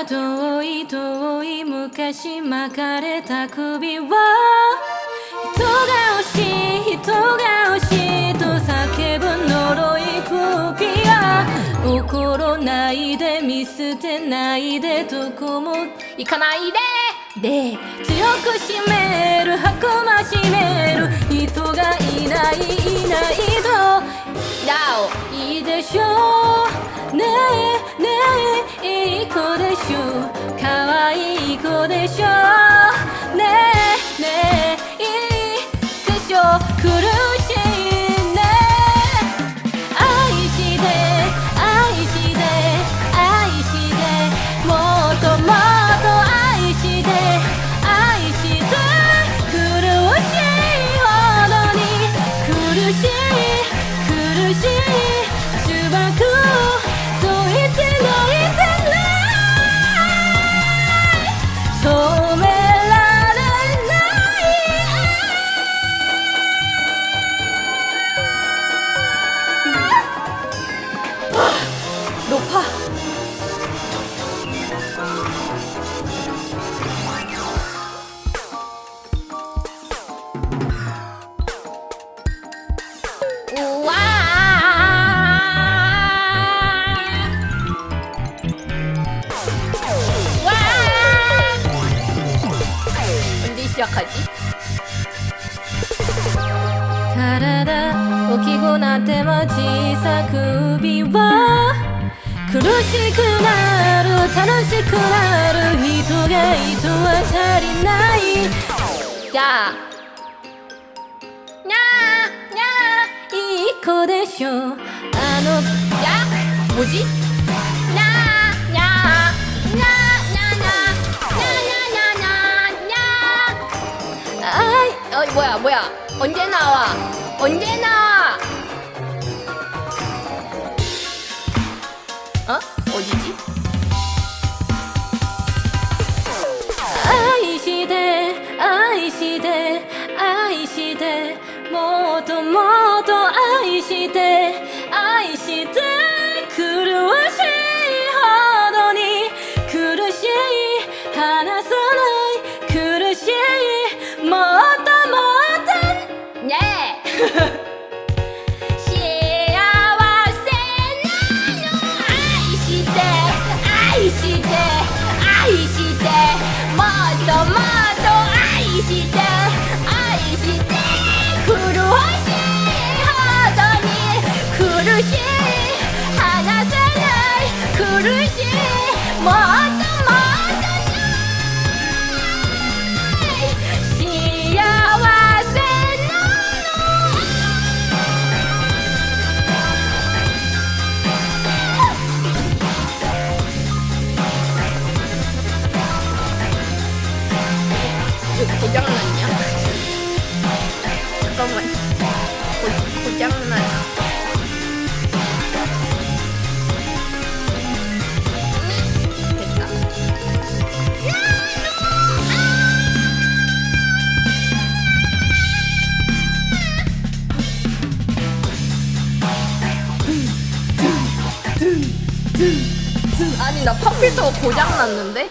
遠い遠い昔巻かれた首は人が欲しい人が欲しいと叫ぶ呪い首は怒らないで見捨てないでどこも行かないで。で強く締めるはくましめる。人がいないいないといいでしょう。でしょう？ねえねえいいでしょ苦しいね。愛して愛して愛してもっともっと愛して愛して苦しいほどに苦しい苦しい赤字体大きくなっても小さく首は苦しくなる楽しくなる人が人は足りない。じゃあにゃーにゃーいい子でしょ。あのや文字 뭐야 뭐야? 언제 나와? 언제 나와 어? 어디지? 아이시대 아이시대 아이시대. 모두 모두 아이시대. 愛して愛して愛してもっともっと愛して愛して苦しいほどに苦しい離さない苦しいもっと 아니 나 팝필터가 고장 났는데?